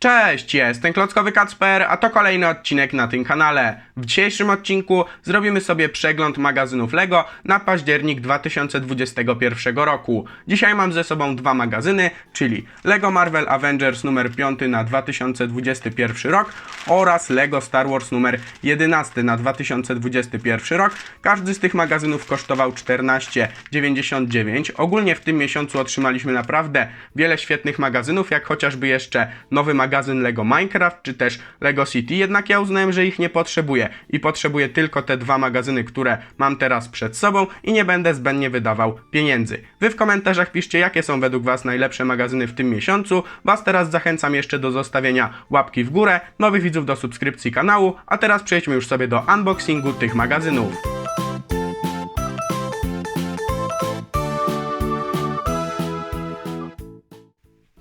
Cześć, jestem Klockowy Kacper, a to kolejny odcinek na tym kanale. W dzisiejszym odcinku zrobimy sobie przegląd magazynów LEGO na październik 2021 roku. Dzisiaj mam ze sobą dwa magazyny, czyli LEGO Marvel Avengers numer 5 na 2021 rok oraz LEGO Star Wars numer 11 na 2021 rok. Każdy z tych magazynów kosztował 14,99. Ogólnie w tym miesiącu otrzymaliśmy naprawdę wiele świetnych magazynów, jak chociażby jeszcze nowy magazyn Lego Minecraft, czy też Lego City, jednak ja uznałem, że ich nie potrzebuję i potrzebuję tylko te dwa magazyny, które mam teraz przed sobą i nie będę zbędnie wydawał pieniędzy. Wy w komentarzach piszcie, jakie są według Was najlepsze magazyny w tym miesiącu. Was teraz zachęcam jeszcze do zostawienia łapki w górę, nowych widzów do subskrypcji kanału, a teraz przejdźmy już sobie do unboxingu tych magazynów.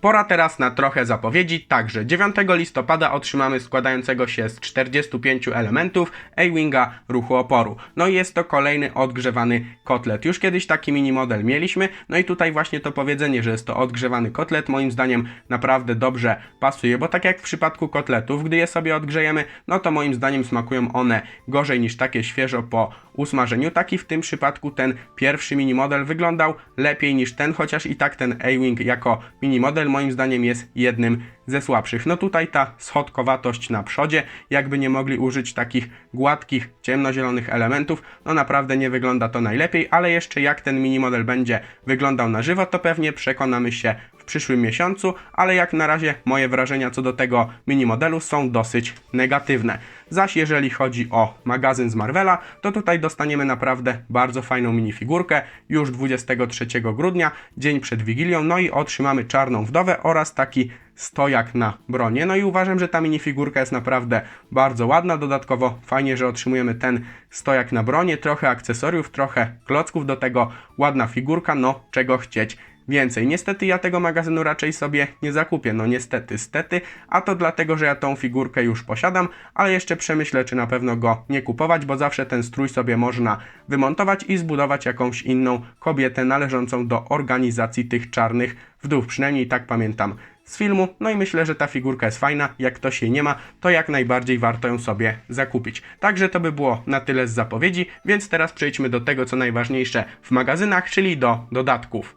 Pora teraz na trochę zapowiedzi. Także 9 listopada otrzymamy składającego się z 45 elementów A-Winga ruchu oporu. No i jest to kolejny odgrzewany kotlet. Już kiedyś taki mini model mieliśmy, no i tutaj właśnie to powiedzenie, że jest to odgrzewany kotlet, moim zdaniem naprawdę dobrze pasuje, bo tak jak w przypadku kotletów, gdy je sobie odgrzejemy, no to moim zdaniem smakują one gorzej niż takie świeżo po usmażeniu. Taki w tym przypadku ten pierwszy mini model wyglądał lepiej niż ten, chociaż i tak ten A-Wing jako mini model moim zdaniem jest jednym ze słabszych. No tutaj ta schodkowatość na przodzie, jakby nie mogli użyć takich gładkich, ciemnozielonych elementów, no naprawdę nie wygląda to najlepiej, ale jeszcze jak ten mini model będzie wyglądał na żywo, to pewnie przekonamy się przyszłym miesiącu, ale jak na razie moje wrażenia co do tego mini modelu są dosyć negatywne. Zaś jeżeli chodzi o magazyn z Marvela, to tutaj dostaniemy naprawdę bardzo fajną minifigurkę już 23 grudnia, dzień przed Wigilią, no i otrzymamy czarną wdowę oraz taki stojak na bronie. No i uważam, że ta minifigurka jest naprawdę bardzo ładna. Dodatkowo fajnie, że otrzymujemy ten stojak na bronie, trochę akcesoriów, trochę klocków do tego, ładna figurka, no czego chcieć więcej. Niestety ja tego magazynu raczej sobie nie zakupię, no niestety, stety, a to dlatego, że ja tą figurkę już posiadam, ale jeszcze przemyślę, czy na pewno go nie kupować, bo zawsze ten strój sobie można wymontować i zbudować jakąś inną kobietę należącą do organizacji tych czarnych wdów, przynajmniej tak pamiętam z filmu, no i myślę, że ta figurka jest fajna, jak ktoś jej nie ma, to jak najbardziej warto ją sobie zakupić. Także to by było na tyle z zapowiedzi, więc teraz przejdźmy do tego, co najważniejsze w magazynach, czyli do dodatków.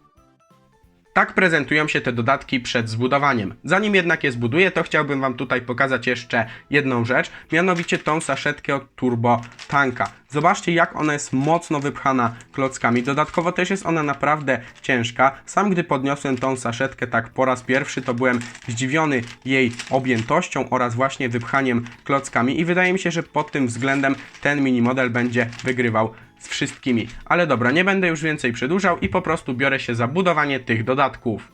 Tak prezentują się te dodatki przed zbudowaniem. Zanim jednak je zbuduję, to chciałbym Wam tutaj pokazać jeszcze jedną rzecz, mianowicie tą saszetkę od Turbo Tanka. Zobaczcie, jak ona jest mocno wypchana klockami. Dodatkowo też jest ona naprawdę ciężka. Sam gdy podniosłem tą saszetkę tak po raz pierwszy, to byłem zdziwiony jej objętością oraz właśnie wypchaniem klockami i wydaje mi się, że pod tym względem ten mini model będzie wygrywał z wszystkimi. Ale dobra, nie będę już więcej przedłużał i po prostu biorę się za budowanie tych dodatków.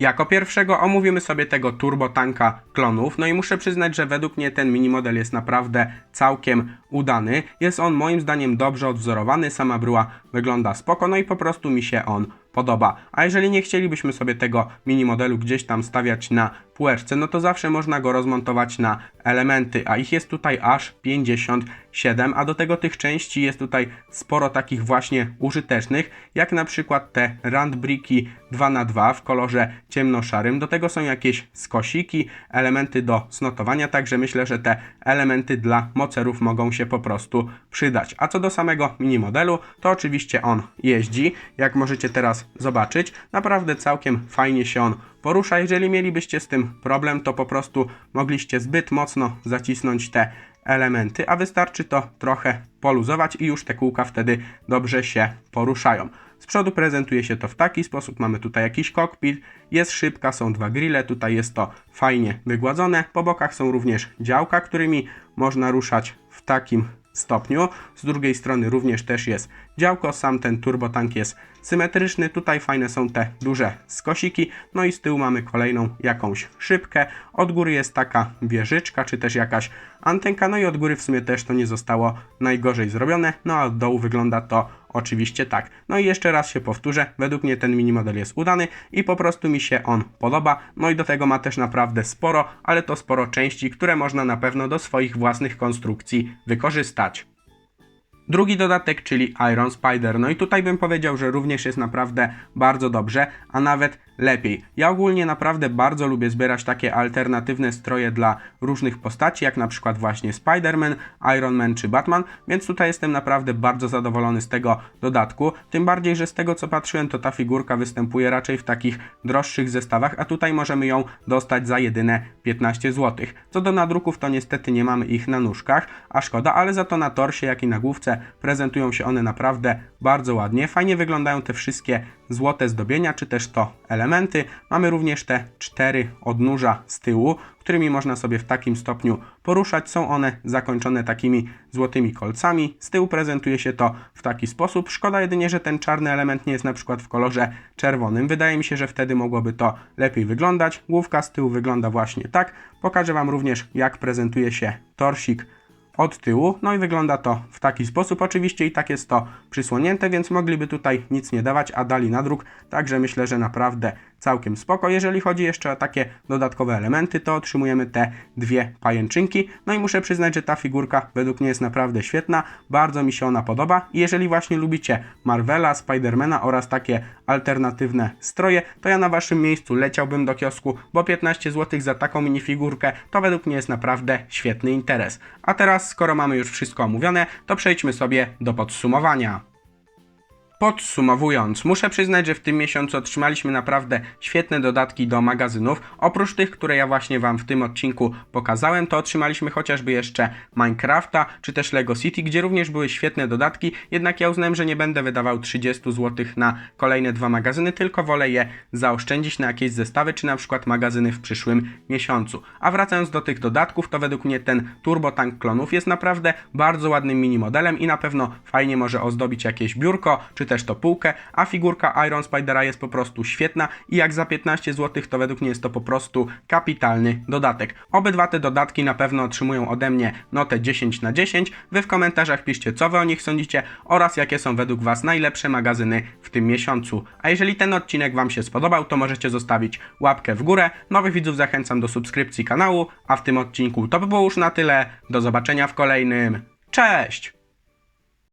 Jako pierwszego omówimy sobie tego turbo tanka klonów, no i muszę przyznać, że według mnie ten mini model jest naprawdę całkiem udany. Jest on moim zdaniem dobrze odwzorowany, sama bryła wygląda spoko, no i po prostu mi się on podoba. A jeżeli nie chcielibyśmy sobie tego mini modelu gdzieś tam stawiać na półeczce, no to zawsze można go rozmontować na elementy, a ich jest tutaj aż 57, a do tego tych części jest tutaj sporo takich właśnie użytecznych, jak na przykład te randbriki 2x2 w kolorze ciemnoszarym, do tego są jakieś skosiki, elementy do snotowania, także myślę, że te elementy dla mocerów mogą się po prostu przydać. A co do samego mini modelu, to oczywiście on jeździ, jak możecie teraz zobaczyć, naprawdę całkiem fajnie się on porusza. Jeżeli mielibyście z tym problem, to po prostu mogliście zbyt mocno zacisnąć te elementy, a wystarczy to trochę poluzować i już te kółka wtedy dobrze się poruszają. Z przodu prezentuje się to w taki sposób. Mamy tutaj jakiś kokpit, jest szybka, są dwa grille, tutaj jest to fajnie wygładzone. Po bokach są również działka, którymi można ruszać w takim stopniu. Z drugiej strony również też jest działko, sam ten turbotank jest symetryczny. Tutaj fajne są te duże skosiki. No i z tyłu mamy kolejną jakąś szybkę. Od góry jest taka wieżyczka, czy też jakaś antenka. No i od góry w sumie też to nie zostało najgorzej zrobione. No a od dołu wygląda to oczywiście tak. No i jeszcze raz się powtórzę, według mnie ten mini model jest udany i po prostu mi się on podoba. No i do tego ma też naprawdę sporo, ale to sporo części, które można na pewno do swoich własnych konstrukcji wykorzystać. Drugi dodatek, czyli Iron Spider. No i tutaj bym powiedział, że również jest naprawdę bardzo dobrze, a nawet lepiej. Ja ogólnie naprawdę bardzo lubię zbierać takie alternatywne stroje dla różnych postaci, jak na przykład właśnie Spider-Man, Iron Man czy Batman, więc tutaj jestem naprawdę bardzo zadowolony z tego dodatku. Tym bardziej, że z tego co patrzyłem, to ta figurka występuje raczej w takich droższych zestawach, a tutaj możemy ją dostać za jedyne 15 zł. Co do nadruków, to niestety nie mamy ich na nóżkach, a szkoda, ale za to na torsie, jak i na główce prezentują się one naprawdę bardzo ładnie. Fajnie wyglądają te wszystkie złote zdobienia, czy też to elementy. Mamy również te cztery odnóża z tyłu, którymi można sobie w takim stopniu poruszać. Są one zakończone takimi złotymi kolcami. Z tyłu prezentuje się to w taki sposób. Szkoda jedynie, że ten czarny element nie jest na przykład w kolorze czerwonym. Wydaje mi się, że wtedy mogłoby to lepiej wyglądać. Główka z tyłu wygląda właśnie tak. Pokażę Wam również, jak prezentuje się torsik od tyłu, no i wygląda to w taki sposób. Oczywiście i tak jest to przysłonięte, więc mogliby tutaj nic nie dawać, a dali nadruk, także myślę, że naprawdę całkiem spoko. Jeżeli chodzi jeszcze o takie dodatkowe elementy, to otrzymujemy te dwie pajęczynki. No i muszę przyznać, że ta figurka według mnie jest naprawdę świetna, bardzo mi się ona podoba. I jeżeli właśnie lubicie Marvela, Spidermana oraz takie alternatywne stroje, to ja na waszym miejscu leciałbym do kiosku, bo 15 zł za taką minifigurkę to według mnie jest naprawdę świetny interes. A teraz, skoro mamy już wszystko omówione, to przejdźmy sobie do podsumowania. Podsumowując, muszę przyznać, że w tym miesiącu otrzymaliśmy naprawdę świetne dodatki do magazynów. Oprócz tych, które ja właśnie Wam w tym odcinku pokazałem, to otrzymaliśmy chociażby jeszcze Minecrafta czy też Lego City, gdzie również były świetne dodatki. Jednak ja uznałem, że nie będę wydawał 30 zł na kolejne dwa magazyny, tylko wolę je zaoszczędzić na jakieś zestawy czy na przykład magazyny w przyszłym miesiącu. A wracając do tych dodatków, to według mnie ten Turbo Tank klonów jest naprawdę bardzo ładnym mini modelem i na pewno fajnie może ozdobić jakieś biurko czy też to półkę, a figurka Iron Spidera jest po prostu świetna i jak za 15 zł to według mnie jest to po prostu kapitalny dodatek. Obydwa te dodatki na pewno otrzymują ode mnie notę 10 na 10. Wy w komentarzach piszcie co wy o nich sądzicie oraz jakie są według was najlepsze magazyny w tym miesiącu. A jeżeli ten odcinek wam się spodobał, to możecie zostawić łapkę w górę. Nowych widzów zachęcam do subskrypcji kanału, a w tym odcinku to by było już na tyle. Do zobaczenia w kolejnym. Cześć!